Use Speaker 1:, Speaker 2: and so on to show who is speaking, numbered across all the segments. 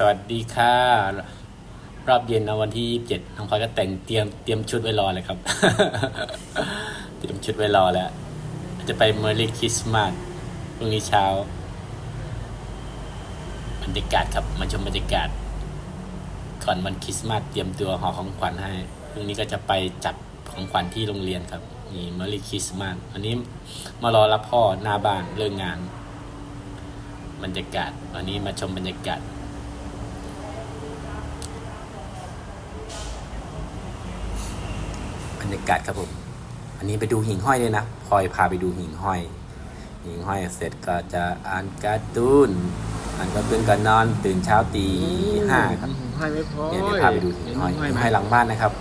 Speaker 1: สวัสดีค่ะ รอบเย็นนะวันที่ยี่สิบเจ็ดน้องพลอยก็แต่งเตรียมเตรียมชุดไว้รอเลยครับ เตรียมชุดไว้รอแล้ว จะไปเมอร์รี่คริสต์มาสพรุ่งนี้เช้าบรรยากาศครับมาชมบรรยากาศก่อนวันคริสต์มาสเตรียมตัวห่อของขวัญให้พรุ่งนี้ก็จะไปจับของขวัญที่โรงเรียนครับนี่เมอร์รี่คริสต์มาสวันนี้มารอรับพ่อหน้าบ้านเลิกงาน บรรยากาศวันนี้มาชมบรรยากาศ รรยากาศครับผม อันนี้ไปดูหิ่งห้อยเลยนะพลอยพาไปดูหิ่งห้อย หิ่งห้อยเสร็จก็จะอ่านการ์ตูนอ่านการ์ตูนก่อนนอนตื่นเช้าตีห้าครับ
Speaker 2: ให้ไม่พอ
Speaker 1: เดี๋ยวเดี๋ยวพาไปดูหิ่งห้อยหิ่งห้อยหลังบ้านนะครับ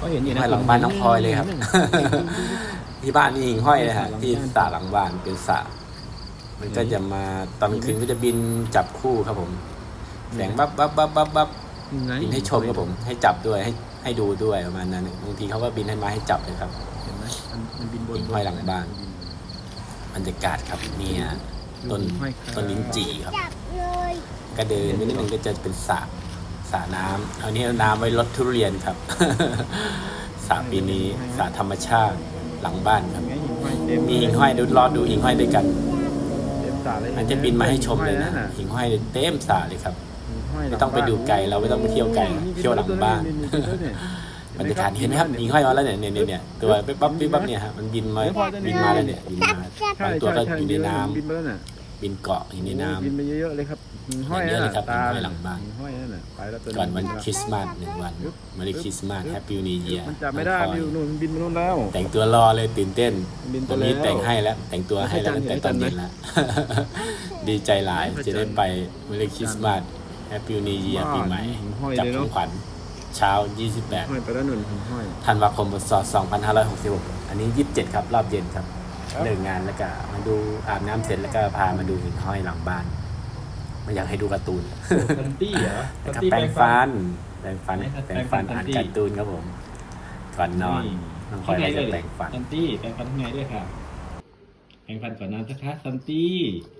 Speaker 2: ก็เห็นอยู่
Speaker 1: หิ่ง
Speaker 2: นะ
Speaker 1: ห้อยหลังบ้านน้องพลอยเลยครับ ที่บ้านมีหิ่งห้อยเลยฮะที่สระหลังบ้านเป็นสระมันก็จะมาตอนกลางคืนก็จะบินจับคู่ครับผมแสงบับบับบับบับบับ บินให้ชมครับผม ให้จับด้วยให้ให้ดูด้วยประมาณนั้นบางทีเขาก็บินให้มาให้จับเลยครับ
Speaker 2: เห็นไหมมันมันบินบน
Speaker 1: หิ่งห้อยหลังบ้านบรรยากาศครับเนี่ยต้นต้นลิ้นจี่ครับ
Speaker 3: จับเลย
Speaker 1: ก็เดินไปนิดนึงก็จะเป็นสระสระน้ำเอานี้เอาน้ำไว้รดทุเรียนครับสระปีนี้สระธรรมชาติหลังบ้านครับ
Speaker 2: ไงหิ่งห้อยเต็ม
Speaker 1: มีหิ่งห้อยดูรอดูหิ่งห้อยด้วยกัน
Speaker 2: เต็มสระเลย
Speaker 1: มันจะบินมาให้ชมเลยนะหิ่งห้อยเต็มสระเลยครับ ไม่ต้องไปดูไกลเราไม่ต้องไปเที่ยวไกลเที่ยวหลังบ้านบรรยากาศเห็นไหมครับหิ่งห้อยมาแล้วเนี่ยเนี่ยเนี่ยเนี่ยตัวปิ๊บปั๊บปิ๊บปั๊บเนี่ยฮะมันบินมาบินมาแล้วเนี่ยบินมาบางตัวก็อยู่ในน้ำ
Speaker 2: บินไปแล้วน่ะ
Speaker 1: บินเกาะอยู่ในน้ำ
Speaker 2: บินไปเยอะๆเลยครับหิ่งห้อย
Speaker 1: เยอะเลยครับ
Speaker 2: ตา
Speaker 1: หิ่งห้อยหลังบ้าน
Speaker 2: หิ่งห้อยนั่นน่ะไปแล้วตัว
Speaker 1: ก่อนวันคริสต์มาสหนึ่งวันมาริคริสต์มาสแฮปปี้นิวเยียร์
Speaker 2: มันจับไม่ได้มันอยู่นู่นมันบินไปนู่นแล้ว
Speaker 1: แต่งตัวรอเลยตื่นเต้น
Speaker 2: บินไป
Speaker 1: ตอนนี้
Speaker 2: แล้ว
Speaker 1: แต่งให้แล้ว แต่งตัวให้แล้วตั้งแต่ตอนเย็นแล้วดีใจหลายจะได้ไปมาริคริสต์มาส แฮปปี้นิวเยียร์ปีใหม่
Speaker 2: หิ่งห้อย
Speaker 1: จับ
Speaker 2: เลย
Speaker 1: ข
Speaker 2: เนาะ
Speaker 1: องขวัญเช้า
Speaker 2: ห้อย
Speaker 1: 28
Speaker 2: ไปแล้วนู่นหิ่งห้อย
Speaker 1: ธันวาคมพศ2566 อันนี้ 27 ครับ รอบเย็นครับ
Speaker 2: ครับ
Speaker 1: เลิกงานแล้วก็มาดูอาบน้ำเสร็จแล้วก็พามาดูหิ่งห้อยหลังบ้านไม่อยากให้ดูการ์ตูน
Speaker 4: ซันตี้เหรอ
Speaker 1: แล้วก็
Speaker 4: ตี้
Speaker 1: แปรงฟัน แปรงฟัน
Speaker 4: ไหนครับ
Speaker 1: แปรงฟัน
Speaker 4: แปรงฟัน
Speaker 1: อ่าน
Speaker 4: ซันตี้
Speaker 1: การ์ตูนครับผม ก่อนนอนน้องคอยก็จะแปรงฟัน
Speaker 4: ซันตี้แปรงฟันข้างในด้วยค่ะแปรงฟันก่อนนอนสักพักซันตี้พ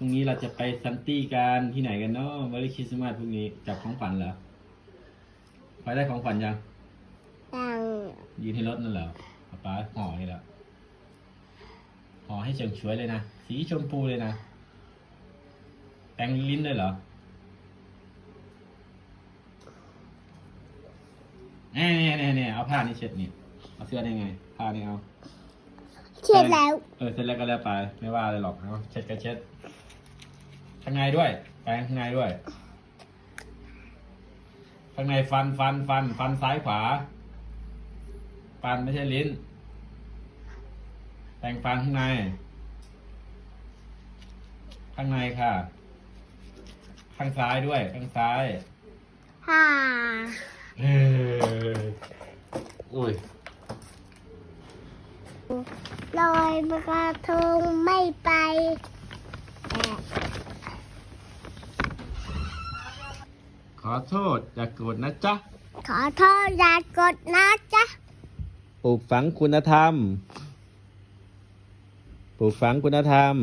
Speaker 4: รุ่งนี้เราจะไปซันตี้กันที่ไหนกันเนาะวันคริสต์มาสพรุ่งนี้จับของขวัญเหรอไปได้ของขวัญยัง
Speaker 3: ตัง
Speaker 4: ยืนให้รถนั่นเหรอป๊าป๊าห่อให้แล้วห่อให้เฉิงช่วยเลยนะสีชมพูเลยนะแปรงลิ้นด้วยเหรอแน่แน่แน่แน่เอาผ้านี่เช็ดนี่เอาเสื้อได้ไงผ้านี่เอา
Speaker 3: เช็ดแล้ว
Speaker 4: เออเสร็จแล้วก็แล้วไป ไม่ว่าอะไรหรอกเอาเช็ดก็เช็ด ข้างในด้วยแปรงข้างในด้วย ข้างในฟันฟันฟันฟันซ้ายขวา ฟันไม่ใช่ลิ้นแปรงฟันข้างใน ข้างในค่ะ ข้างซ้ายด้วย ข้างซ้าย
Speaker 3: ฮ่า
Speaker 4: เอออุ้ย
Speaker 3: ลอยมากระทงไม่ไปแอะ
Speaker 4: ข อโทษอย่ากโกรธนะจ๊ะ
Speaker 3: ขอโทษอย่ากดนะจ๊ะ
Speaker 4: ปลูกฝังคุณธรรม ปลูกฝังคุณธรรม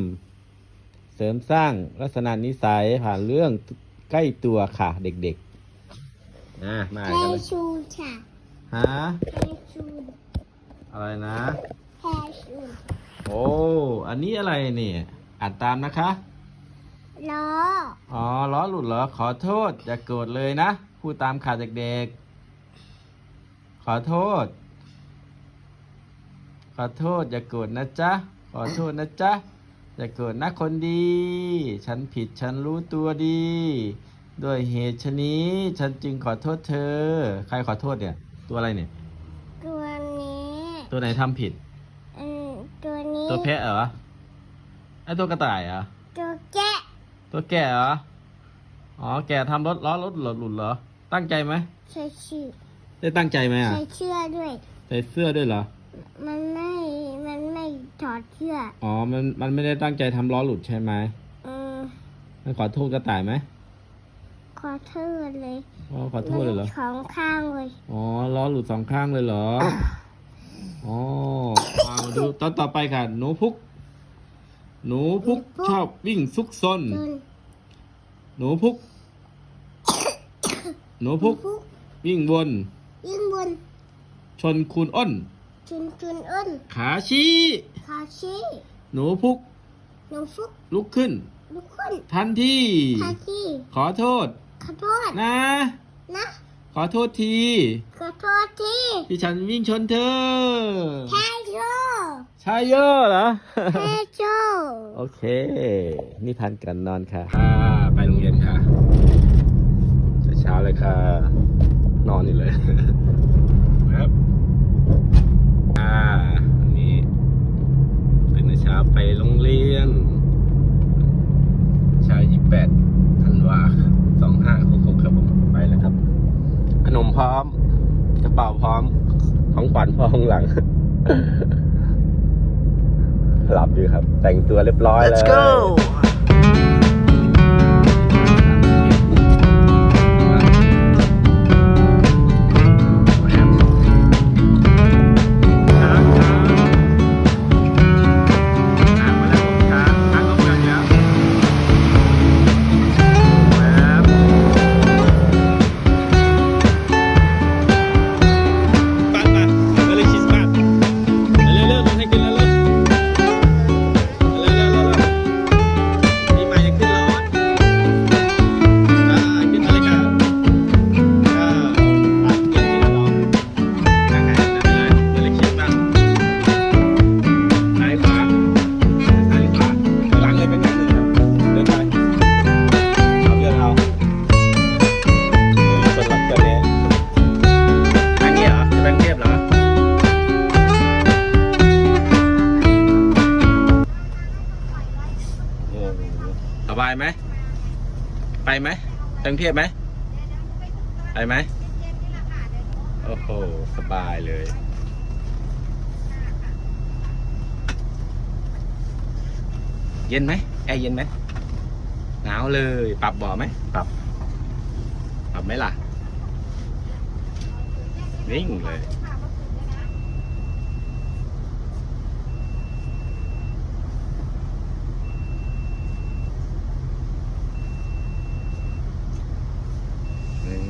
Speaker 4: เสริมสร้างลักษณะนิสัยผ่านเรื่องใกล้ตัวค่ะเด็กๆนะมา
Speaker 3: แพ
Speaker 4: กันเลย
Speaker 3: ชูค่ะ
Speaker 4: ฮะ
Speaker 3: แพชู
Speaker 4: อะไรนะ
Speaker 3: แพชู
Speaker 4: โอ้ อันนี้อะไรเนี่ยอ่านตามนะคะ
Speaker 3: ล้อ
Speaker 4: อ๋อล้อหลุดเหรอขอโทษ อย่าโกรธเลยนะพูดตามข่าวเด็กๆ ขอโทษ ขอโทษ อย่าโกรธนะจ๊ะขอโทษนะจ๊ะอย่าโกรธนะคนดี ฉันผิดฉันรู้ตัวดี ด้วยเหตุชะนี้ ฉันจึงขอโทษเธอ ใครขอโทษเนี่ย ตัวอะไรเนี่ย
Speaker 3: ตัวนี้
Speaker 4: ตัวไหนทำผิด
Speaker 3: อืมตัวนี้
Speaker 4: ตัวแพะเหรอไอตัวกระต่ายเหรอ
Speaker 3: ตัวแกะ
Speaker 4: ตัวแก่เหรอ อ๋อ แก่ทำรถล้อรถหลุดหลุดเหรอ ตั้งใจไหม
Speaker 3: ใส่ชื่อ
Speaker 4: ได้ตั้งใจไหมอะ
Speaker 3: ใส่เชือกด้วย
Speaker 4: ใส่เสื้อด้วยเหรอ
Speaker 3: มันไม่ มันไม่ถอดเชือก
Speaker 4: อ๋อ มัน มันไม่ได้ตั้งใจทำล้อหลุดใช่ไหม
Speaker 3: อืม
Speaker 4: มันขอโทษกระต่ายไหม
Speaker 3: ขอโทษเลย
Speaker 4: อ๋อขอโทษเลยเหรอ
Speaker 3: มันของข้างเลย
Speaker 4: อ๋อ ล้อหลุดสองข้างเลยเหรอ อ๋อเอามาดูตอนต่อไปค่ะหนูพุก หนูพุกชอบวิ่งซุกซน
Speaker 3: จน
Speaker 4: หนูพุก หนูพุก
Speaker 3: พุก
Speaker 4: วิ่งวน
Speaker 3: ยิ่งบน
Speaker 4: ชนคูณอ้น
Speaker 3: ชุนชุนอ้น
Speaker 4: ขาชี้
Speaker 3: คาชี
Speaker 4: หนูพุก
Speaker 3: น้องฟุก
Speaker 4: ลุกขึ้น
Speaker 3: ลูกคุณ
Speaker 4: ทันที
Speaker 3: คาชี
Speaker 4: ขอโทษ
Speaker 3: ขอโทษ
Speaker 4: นะ
Speaker 3: นะ
Speaker 4: ขอโทษที
Speaker 3: ขอโทษที่
Speaker 4: ที่ฉันวิ่งชนเธอ
Speaker 3: แพ้โจ
Speaker 4: ใช่เยอะเหรอ
Speaker 3: แพ้โจ
Speaker 4: โอเค นี่พันกันนอนค่ะค่ะ ไปโรงเรียนค่ะ เช้าเลยค่ะ นอนอยู่เลยครับอ่าวันนี้ตื่นแต่เช้าไปโรงเรียนเช้ายี่แปดธันวาสองห้าหกหกครับผมไปแล้วครับ ขนมพร้อม กระเป๋าพร้อม ของขวัญพร้อมข้างหลัง หลับอยู่ครับ แต่งตัวเรียบร้อยแล้วายไหม ไปไหมแบงเทพไหม ไปไหม โอ้โห สบายเลย เย็นไหมแอร์เย็นไหม หนาวเลย ปรับเบ่อไหม ปรับ ปรับไหมล่ะ นิ่งเลย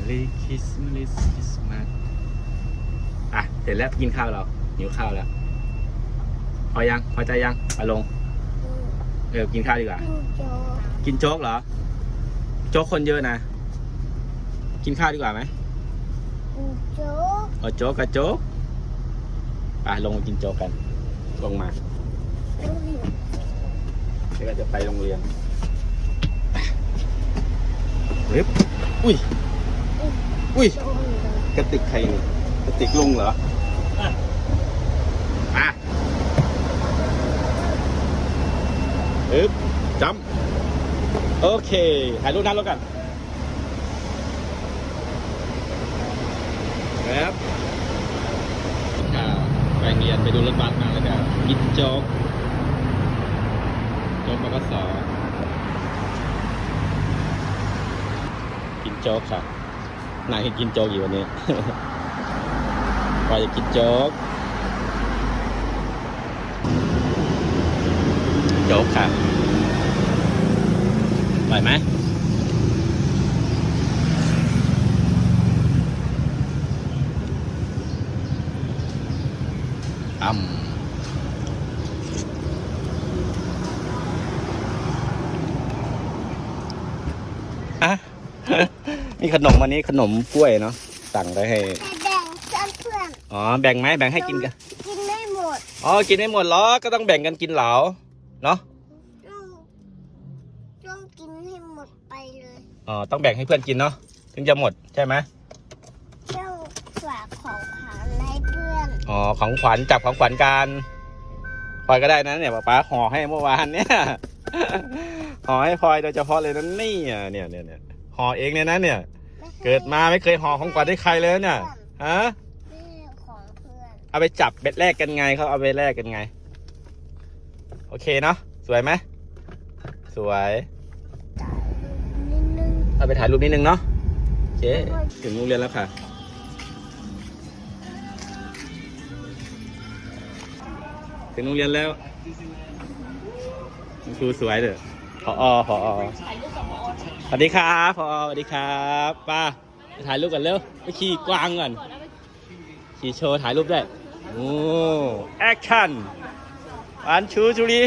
Speaker 4: Merry Christmas Christmas อะ เสร็จแล้วกินข้าวเรา หิวข้าวแล้ว พอยัง พอใจยังเอาลง เออ กินข้าวดีกว่า
Speaker 3: กินโจ
Speaker 4: กินโจ๊กเหรอ โจ๊กคนเยอะนะ กินข้าวดีกว่าไหม
Speaker 3: กินโจ
Speaker 4: เอาโจ๊กกับโจ๊กไปลงมากินโจ๊กกัน ลงมาเดี๋ยวก็จะไปโรงเรียนเร็บอุ้ย อุ้ย
Speaker 3: โจเลย
Speaker 4: กระติกใครเนี่ยกระติกลุงเหรออะอึ๊บจัมโอเคถ่ายรูปหน้ารถกันครับอ่าไปโรงเรียนไปดูรถบัสมาแล้วก็กินโจ๊กโจ๊กปกสกินโจ๊กค่ะ นายให้กินโจ๊กอยู่วันนี้ว่าจะกินโจ๊ก โจ๊กค่ะไหวไหมอ่ำอะ มีขนมวันนี้ขนมกล้วยเนาะสั่งได้ให้
Speaker 3: แต่แบ่งเพื่อนเพื่อน
Speaker 4: อ๋อแบ่งไหมแบ่งให้กินกัน
Speaker 3: กินไม่หมด
Speaker 4: อ๋อกินไม่หมดหรอก็ต้องแบ่งกันกินเหลาเนาะ
Speaker 3: ต้องต้องกินให้หมดไปเลย
Speaker 4: อ๋อต้องแบ่งให้เพื่อนกินเนาะถึงจะหมดใช่ไหม
Speaker 3: ต้องฝากของขวัญให้เพื่อน
Speaker 4: อ๋อของขวัญจับของขวัญกันพลอยก็ได้นะเนี่ยป๊าป๊าห่อให้เมื่อวานเนี่ย ห่อให้พลอยโดยเฉพาะเลยนะเนี่ยเนี่ยเนี่ยเนี่ย ห่อเองเนี่ยนะเนี่ย
Speaker 3: ไม่คย
Speaker 4: เกิดมาไม่เคยห่อของขวัญให้ใครเลยนะเนี่ยฮะ
Speaker 3: ไม่ใช่ของเพื่อน
Speaker 4: เอาไปจับเบ็ดแรกกันไงเขาเอาไปแลกกันไง โอเคเนาะสวยไหมสวย
Speaker 3: จ่ายนิดนึง
Speaker 4: เอาไปถ่ายรูปนิดนึงเนาะโอเคถึงโรงเรียนแล้วค่ะถึงโรงเรียนแล้วคุณครูสวยเด้อพออพออ สวัสดีครับพอสวัสดีครับป้าไปถ่ายรูปกันเร็วไปขี่กวางก่อนขี่โชว์ถ่ายรูปได้โอ้แอคชั่นวันชูจุรี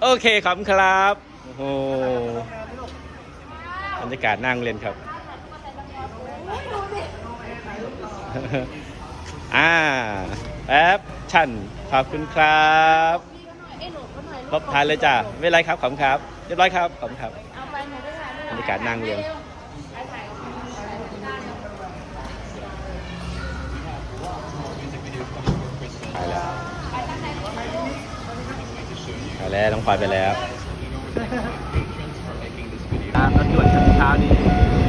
Speaker 4: โอเคขอบครับโอ้โหบรรยากาศนั่งเรียนครับอ่าแอปชั่นขอบคุณครับลบทานเลยจ้ะไม่เป็นไรครับขอบคุณครับ เรียบร้อยครับขอบคุณครับ ในการนั่งเรียนไปแล้วไปแล้วต้องพลอยไปแล้วกามรถด่วนเช้านี้